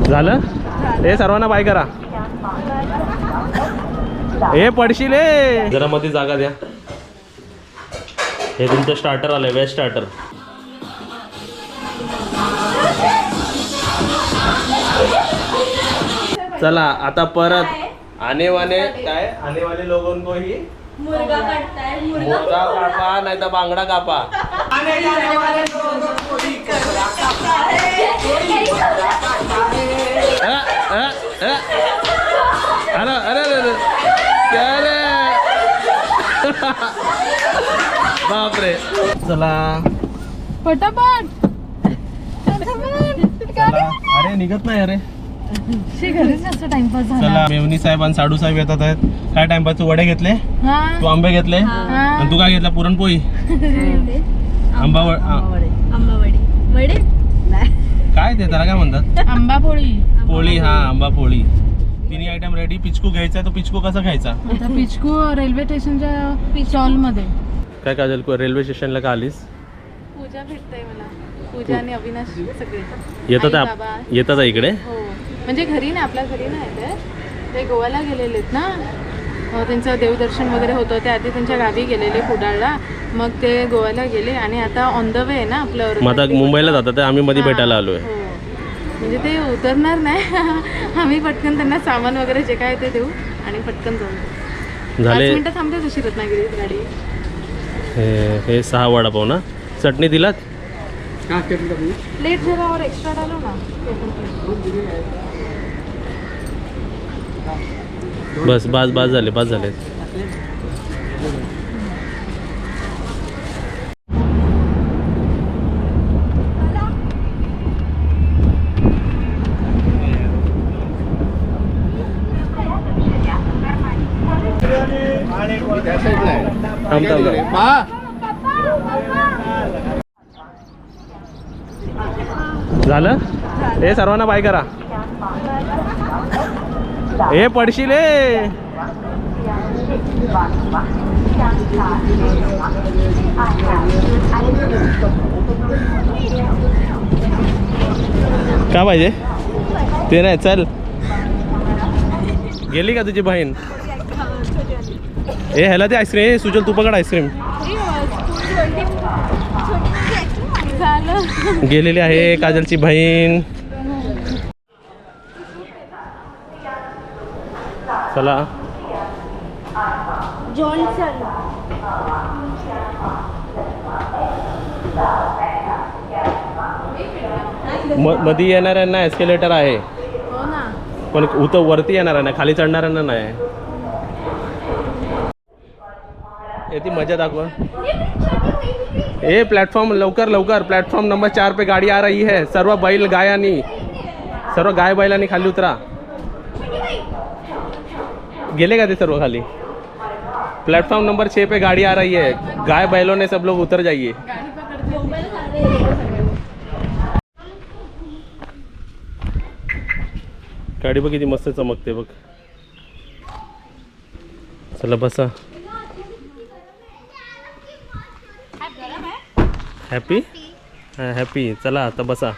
झालं? हे सर्वांना बाय करा. हे पडशील जरा मध्ये जागा द्या. हे तुमचं स्टार्टर आलंय वेज स्टार्टर चला आता परत आने वाले काय? आने वाले ही मुर्गा काढताय मुर्गा मुर्गा कापा नाही तर बांगडा कापा. अरे अरे अरे अरे. काय रे बापरे चला पटापट चला अरे निघत नाही अरे टाइमपास झाला. चला मेवणी साहेब आणि साडू साहेब येतात आहेत. काय टाइमपास तू वडे घेतले? हा. तू आंबे घेतले? आणि तू काय घेतला? पुरणपोळी? आंबा आंबावडी. वडे? काय ते त्याला काय म्हणतात? आंबा पोळी हा आंबा पोळी. तिन्ही आयटम रेडी पिचकू घ्यायचा तो पिचकू कसा खायचा आता पिचकू रेल्वे स्टेशनच्या स्टॉलमध्ये काय काजल रेल्वे स्टेशनला का आलीस? पूजा भेटते मला. पूजा आणि अविनाश सगळे. येतात आई, आप- बाबा. येतात आहे इकडे? हो. म्हणजे घरी नाही आपल्या घरी नाही ते ते गोव्याला गेलेले आहेत ना. अं, त्यांचं देवदर्शन वगैरे होतं. ते आधी त्यांच्या गावी गेलेले कुडाळला. मग ते गोव्याला गेले आणि आता ऑन द वे आहे ना आपलं मग आता मुंबईला जातात तर आम्ही मध्ये भेटायला आलोय. हो. म्हणजे ते उतरणार नाही. आम्ही पटकन त्यांना सामान वगैरे जे काय ते देऊ आणि पटकन जाऊ. पाच झाले मिनिटं थांबते तशी रत्नागिरीत गाडी. हे हे सहा वडापाव ना? चटणी दिलात? प्लेट जरा और एक्स्ट्रा डालो ना. बस बास बास झाले बास झाले थांब थांब थांब. झालं हे सर्वांना बाय करा. हे पडशील हे का पाहिजे? ते नाही चल. गेली का तुझी बहीण? ए ह्याला ते आईस्क्रीम ए सुजल तू पकड आईस्क्रीम. गेलेली आहे काजलची बहीण. चला. जॉन्सन. म मध्ये येणाऱ्यांना एस्केलेटर आहे. हो ना. पण उत वरती येणाऱ्यांना खाली चढणाऱ्यांना नाही. ए ती मजा दाखवा. ए प्लेटफॉर्म लवकर लवकर. प्लेटफॉर्म नंबर चार पे गाडी आ रही है. सर्व बैल गायानी. सर्व गाय बैलांनी खाली उतरा. गेले का ते सर्व खाली? प्लेटफॉर्म नंबर छः पे गाड़ी आ रही है। गाय बैलों ने सब लोग उतर जाइए। गाडी बघ किती मस्त चमकते बघ। चला बसा हॅपी हां? हॅपी चला आता बसा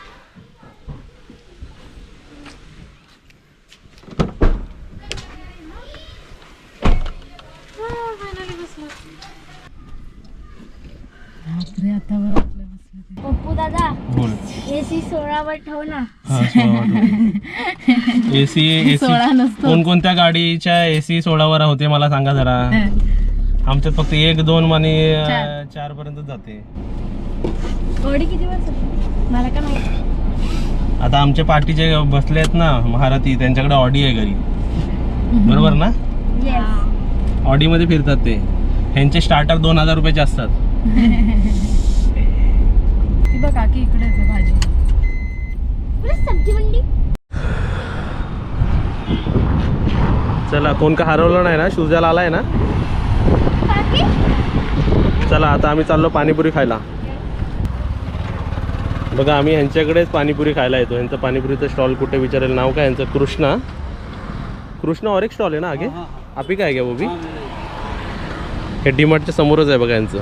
पप्पू दादा बोल एसी सोळावर ठेव ना ए सी ए सोळा सी नसतो. कोणकोणत्या गाडीच्या ए सी सोळावर होते मला सांगा जरा. आमच्यात फक्त एक दोन आणि चार. चार. पर्यंत जाते. गाडी किती मला काय माहिती? आता आमचे पार्टीचे बसले आहेत ना महारथी त्यांच्याकडे ऑडी आहे घरी. बरोबर ना? येस ऑडीमध्ये फिरतात ते. ह्यांचे स्टार्टर दोन हजार रुपयाचे असतात. ती बघ काकी भाजी. सब्जी मंडी? चला कोण का हरवलं नाही ना? शुजाला आलाय ना? चला आता आम्ही चाललो पाणीपुरी खायला. बघा आम्ही ह्यांच्याकडेच पाणीपुरी खायला येतो. ह्यांचं पाणीपुरीचं स्टॉल कुठे विचारेल? नाव काय? यांचं कृष्णा. कृष्णा और एक स्टॉल आहे ना आगे? आपी काय घ्या बोबी? हे डीमार्टच्या समोरच आहे बघा यांचं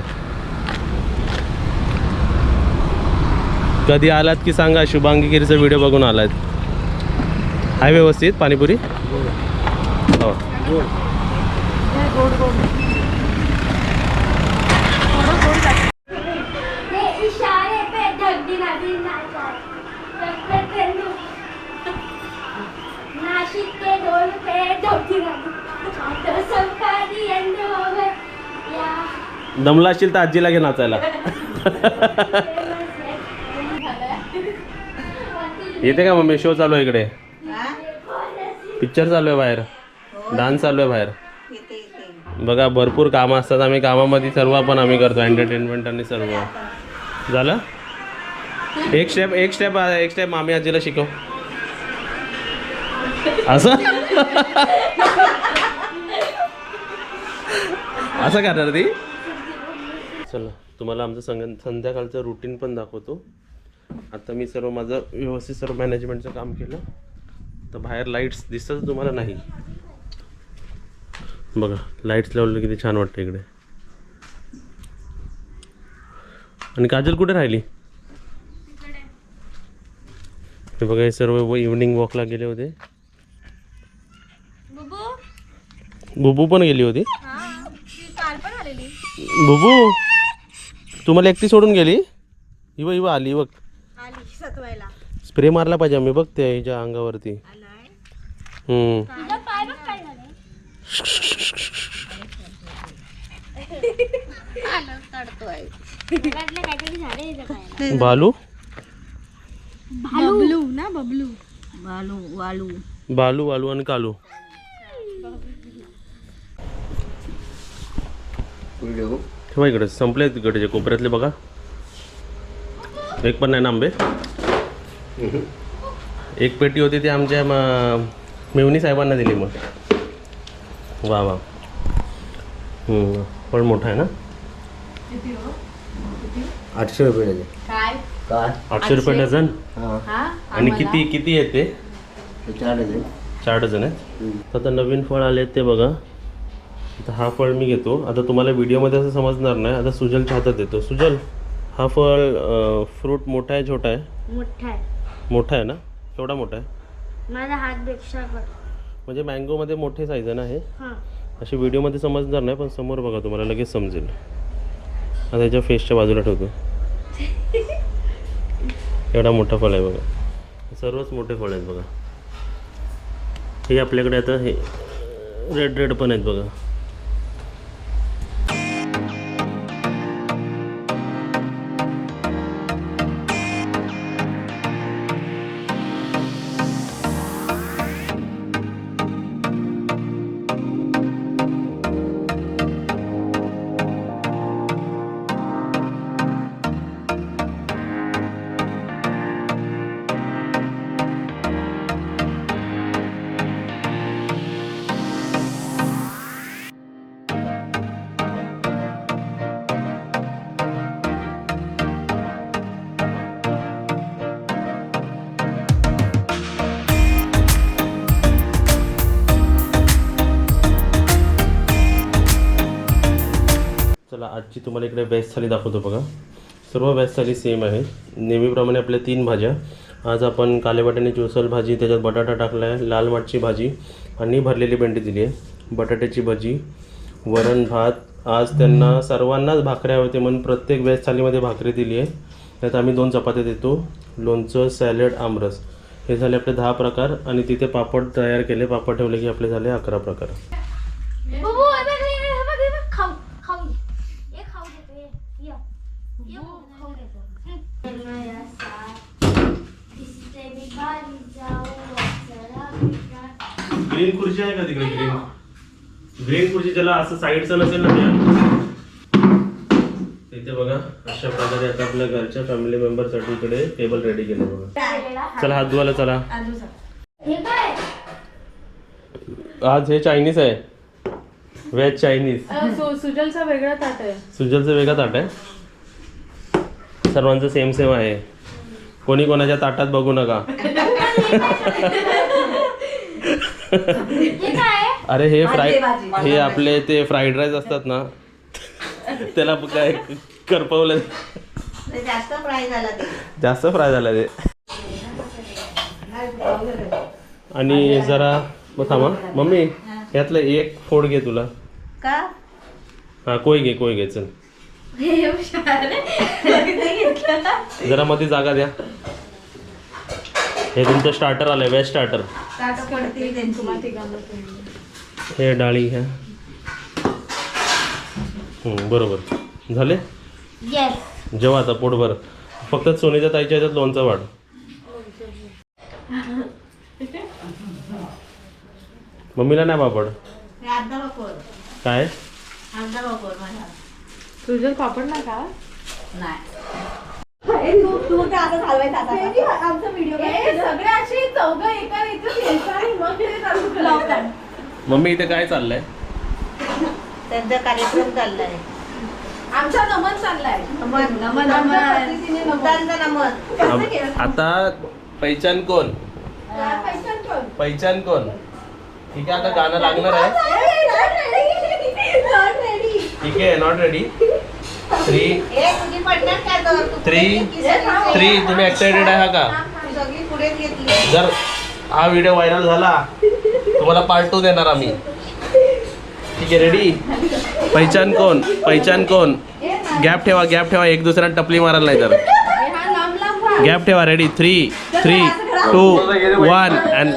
कधी आलात की सांगा? शुभांगी गिरीचा व्हिडिओ बघून आलात. आहे व्यवस्थित पाणीपुरी? हो दमला असशील तर आजीला घे नाचायला. येते का मम्मी? शो चालू आहे इकडे. पिक्चर चालू आहे बाहेर. डान्स चालू आहे बाहेर. बघा भरपूर कामं असतात. आम्ही कामामध्ये सर्व पण आम्ही करतो. एंटरटेनमेंट आणि सर्व. झालं? एक स्टेप एक स्टेप एक स्टेप मामी आजीला शिकव. असं? असं करणार ती? चला तुम्हाला आमचं संग संध्याकाळचं रुटीन पण दाखवतो. आता मी सर्व माझं व्यवस्थित सर्व मॅनेजमेंटचं काम केलं. तर बाहेर लाईट्स दिसतात तुम्हाला नाही. बघा लाईट्स लावलं किती छान वाटतं इकडे. आणि काजल कुठे राहिली? हे बघा हे सर्व इव्हनिंग वॉकला गेले होते. बुबू? पण गेली होती? बुबू तुम्हाला एकटी सोडून गेली? इव इव आली बघ. स्प्रे मारला पाहिजे आम्ही बघ त्या हिच्या अंगावरती. हम्म. काहीतरी झाडे. बालू. बबलू ना बबलू. बालू बालू आणि कालू. ठेवा इकडे. संपले तिकडचे कोपऱ्यातले बघा. एक पण नाही ना आंबे. एक पेटी होती ती आमच्या म- मेवणी साहेबांना दिली मग. वा वा. हम्म, पण मोठा आहे ना? आठशे रुपये डझन. काय? काय? आठशे रुपये डझन? हां. हा? आणि किती किती येते ते? चार डझन. चार डझन आहेत? आता नवीन फळ आले ते बघा. आता हा फळ मी घेतो. आता तुम्हाला व्हिडिओमध्ये असं समजणार नाही. आता सुजलच्या हातात देतो. सुजल हा फळ फ्रूट मोठा आहे छोटा आहे? मोठा आहे. मोठा आहे ना? केवढा मोठा आहे? पेक्षा कर म्हणजे मँगोमध्ये मोठे साईज आहे ना हे? हां. अशी व्हिडिओमध्ये समजणार नाही पण समोर बघा तुम्हाला लगेच समजेल. आता याच्या फेसच्या बाजूला ठेवतो. एवढा मोठा फळ आहे बघा. सर्वच मोठे फळ आहेत बघा. हे आपल्याकडे आता हे रेड रेड पण आहेत बघा. आजची तुम्हाला इकडे बेस्ट थाली दाखवतो बघा. सर्व बेस्ट थाली सेम आहे. नेहमीप्रमाणे आपल्या तीन भाज्या. आज आपण काले वाटाण्याची भाजी त्याच्यात बटाटा टाकला आहे लाल माठची भाजी आणि भरलेली भेंडी दिली आहे. बटाट्याची भजी वरण भात. आज त्यांना सर्वांनाच भाकऱ्या होते म्हणून प्रत्येक वेज थालीमध्ये भाकरी दिली आहे. त्यात आम्ही दोन चपात्या देतो लोणचं सॅलड आमरस. हे झाले आपले दहा प्रकार आणि तिथे पापड तयार केले. पापड ठेवले की आपले झाले अकरा प्रकार. ग्रीन खुर्ची आहे का तिकडे ग्रीन? ग्रीन खुर्ची ज्याला असं साईडचं नसेल ना त्या तिथे बघा अशा प्रकारे आता आपल्या घरच्या फॅमिली मेंबरसाठी इकडे टेबल रेडी केले बघा. चला हात धुवायला चला. हे आज हे चायनीज आहे. व्हेज चायनीज सुजलचा वेगळा ताट आहे. सुजलचं वेगळं ताट आहे. सर्वांचं सेम सेम आहे. कोणी कोणाच्या ताटात बघू नका. अरे हे फ्राय हे आपले ते फ्राईड राईस असतात ना त्याला काय करपवलं? जास्त फ्राय झाला ते. जास्त फ्राय झालं ते. आणि जरा थांबा. मम्मी यातलं एक फोड घे तुला. का? हा कोय घे कोय घे चल. जरा मध्ये जागा द्या. हे तुमचं स्टार्टर आलंय वेज स्टार्टर हे डाळी घ्या हम्म, बरोबर. झाले? येस जेव्हा आता पोटभर फक्त सोनीच्या ताईच्या ह्याच्यात लोणचं वाढ. मम्मीला नाही हे वापर काय? तुझ्या पापड ना का नाही तू तू काय आता चालवायचं आता आमचा व्हिडिओ सगळे अशी चौघ एका इथं घ्यायचं आणि मग ते चालू करायचं. मम्मी इथे काय चाललंय त्यांचा कार्यक्रम चाललाय आमचा नमन चाललाय नमन नमन आता पहिचान कोण? पहिचान कोण ठीक आहे आता गाणं लागणार आहे ठीक आहे नॉट रेडी थ्री सगळी. थ्री तुम्ही एक्साइटेड आहे का? जर हा व्हिडिओ व्हायरल झाला तुम्हाला पार्ट टू देणार आम्ही. ठीक आहे रेडी पहिचान कोण? पहिचान कोण? गॅप ठेवा गॅप ठेवा एक दुसऱ्याला टपली मारायला नाही तर. गॅप ठेवा ready three three two one and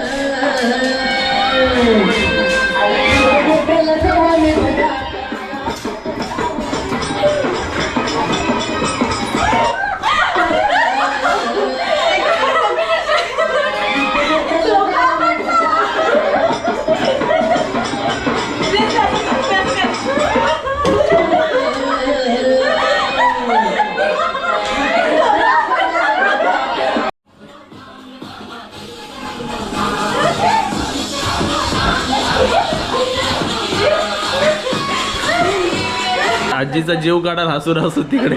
जीव काढाल हसून हसू तिकडे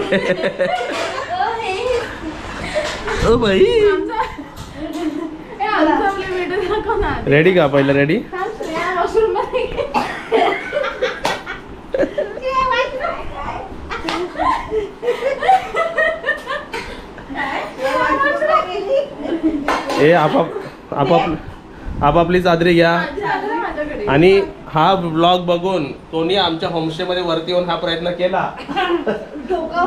ओ बाई हे ना. रेडी का पहिलं रेडी. ए आपाप आपाप आपापली चादरी घ्या. आणि हा ब्लॉग बघून कोणी आमच्या होमस्टे मध्ये वरती येऊन हा प्रयत्न केला. डोकं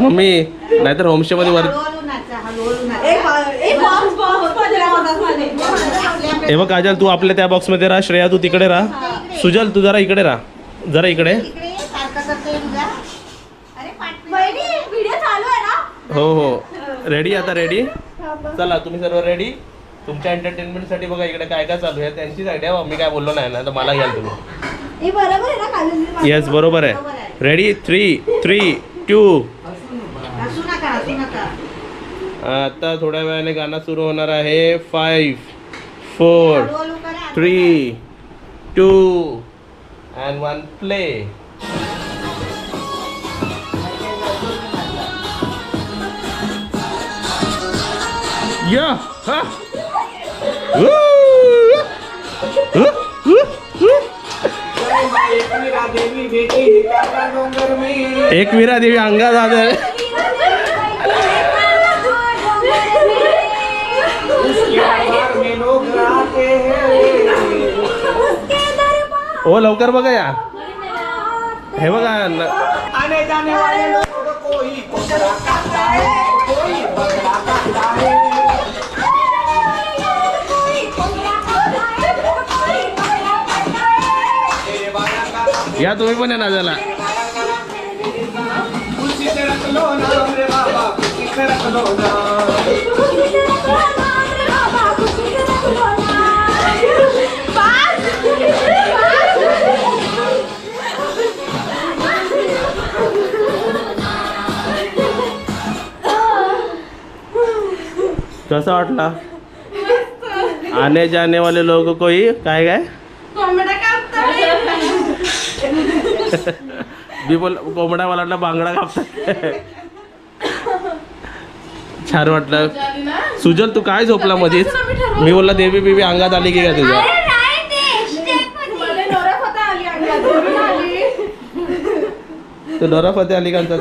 मम्मी नाहीतर होमस्टे मध्ये वर हे बघ काजल तू आपल्या त्या बॉक्समध्ये राहा श्रेया तू तिकडे राहा. सुजल तू जरा इकडे राहा. जरा इकडे. इकडे ये, सारखं करतोय तुझा अरे पाठ व्हिडिओ चालू आहे ना? हो हो. रेडी आता रेडी चला तुम्ही सर्व रेडी तुमच्या एंटरटेनमेंटसाठी बघा इकडे काय काय चालू आहे. त्यांचीच आयडिया मी काय बोललो नाही ना तर मला घ्याल तुम्ही. बरोबर आहे ना काजल येस बरोबर आहे. रेडी थ्री थ्री टू आता थोड्या वेळाने गाणं सुरू होणार आहे. Five four three two and one play या हा एक विरा देवी अंगा दादर हो लवकर बघा या. हे बघा न- आने जाने वाले लोगों को कोई काटता है कोई काटता है। या तुम्ही पण या नादाला. ना कसा वाटला? आने जाने वाले लोग कोई? काय काय? मी बोल कोंबडा मला वाटलं बांगडा कापतात छान वाटलं? सुजल तू काय झोपला मध्येच मी बोलला देवी बिबी अंगात आली की काय तुझ्या मला नवरा होता आली अंगात. वरून आली. तू डोराफते आली का ते?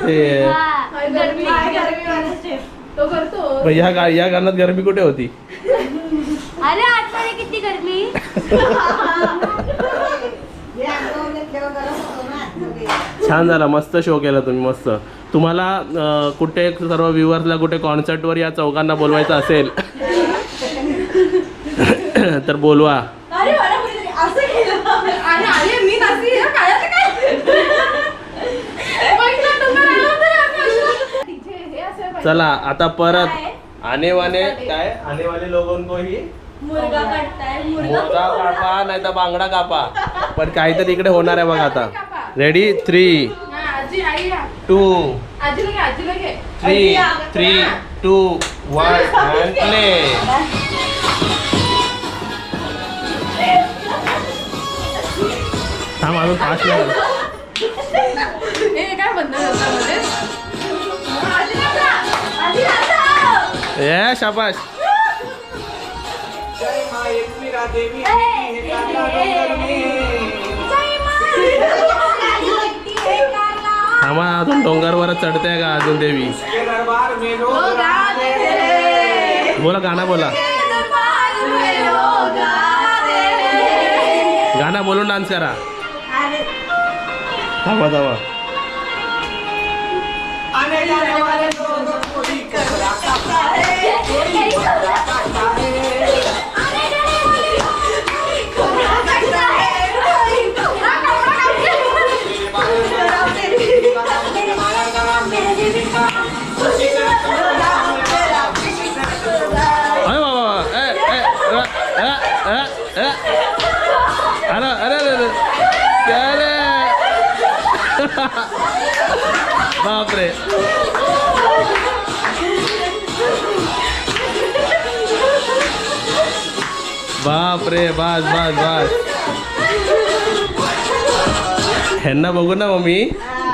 गरमी. गरमी. तो या गा या गाण्यात गरमी कुठे होती? हे अंगावर घेतल्यावर गरम होतो ना सगळे. छान झाला मस्त शो केला तुम्ही मस्त. तुम्हाला कुठे सर्व व्ह्युअर्सला कुठे कॉन्सर्टवर या चौघांना बोलवायचं असेल तर बोलवा. चला आता परत आनेवाने काय? आनेवाले लोगों को ही काढताय मुलगा मोठा कापा नाही तर बांगडा कापा. पण काहीतरी इकडे होणार आहे बघा आता. रेडी थ्री हा. Two three three two one and play थांब अजून हे काय बंद. ए शाबाश जय मा एकविरा देवी. थांबा अजून डोंगरवर चढते का अजून देवी? बोला गाणं बोला. गाणं बोलून डान्स करा. थांबा थांबा. बापरे. बापरे बास बास बास. ह्यांना बघू ना मम्मी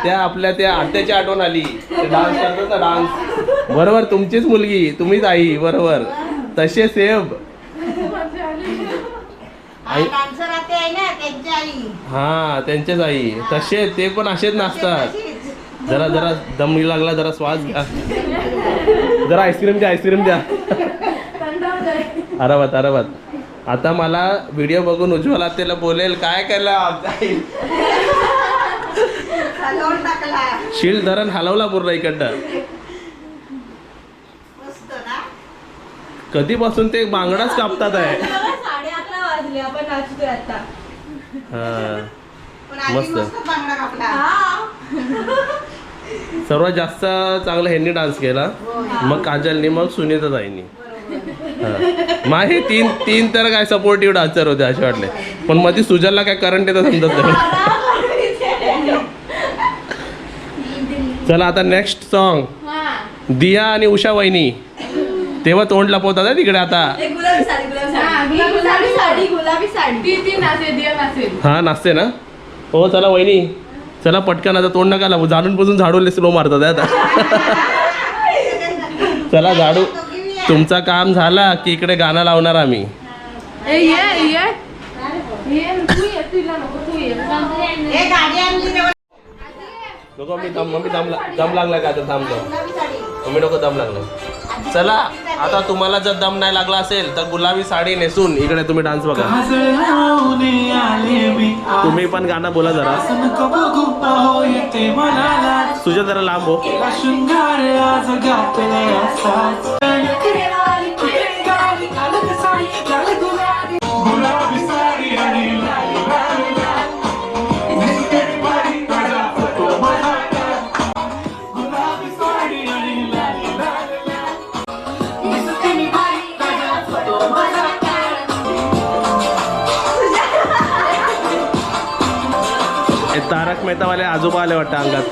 त्या आपल्या त्या आत्याची आठवण आली. डान्स करतात ना डान्स बरोबर तुमचीच मुलगी तुम्हीच आई बरोबर. तसे सेव आई हा त्यांचेच आई. तसे ते पण असेच नाचतात. जरा जरा दम लागला जरा श्वास घ्या. जरा आईस्क्रीम द्या आईस्क्रीम द्या. अराबात अराबात आता मला व्हिडिओ बघून उज्ज्वला त्याला बोलेल काय केलं शिल धरण हलवला पूर्ण इकडनं. कधीपासून ते बांगडाच कापतात आहे. आपण नाचतोय आता. हा. पण आधी मस्त. मस्त बांगडा कापला. सर्वात जास्त चांगला ह्यांनी डान्स केला. मग काजलनी मग सुनीता ताईंनी. मा हे. तीन तीन तर काय सपोर्टिव्ह डान्सर होते असे वाटले. पण मध्ये सुजलला काय करंट येतं समजत नाही चला आता नेक्स्ट सॉन्ग हा. दिया आणि उषा वहिनी. तेव्हा तोंड लपवतात हं तिकडे आता. एक गुलाबी साडी गुलाबी हा, साडी गुलाबी गुलाबी साडी. साडी गुलाबी साडी. ती ती नाचेल दिया नाचेल. हा नाचते ना? हो चला वहिनी. चला पटकन आता तोंड नका लावू. जाणून पासून झाडू स्लो मारतात आता. चला झाडू. तुमचा काम झाला की इकडे गाणं लावणार आम्ही. ए ये ये. ये तू ये तुला नको मी दम मम्मी दम दम लागला का आता साडी. मम्मी नको दम लागला. चला आता तुम्हाला जर दम नाही लागला असेल तर गुलाबी साडी नेसून इकडे तुम्ही डान्स बघा. तुम्ही पण गाणं बोला जरा. असं तुझ्या जरा लांब हो. आता मला आजोबा आले वाटतं अंगात.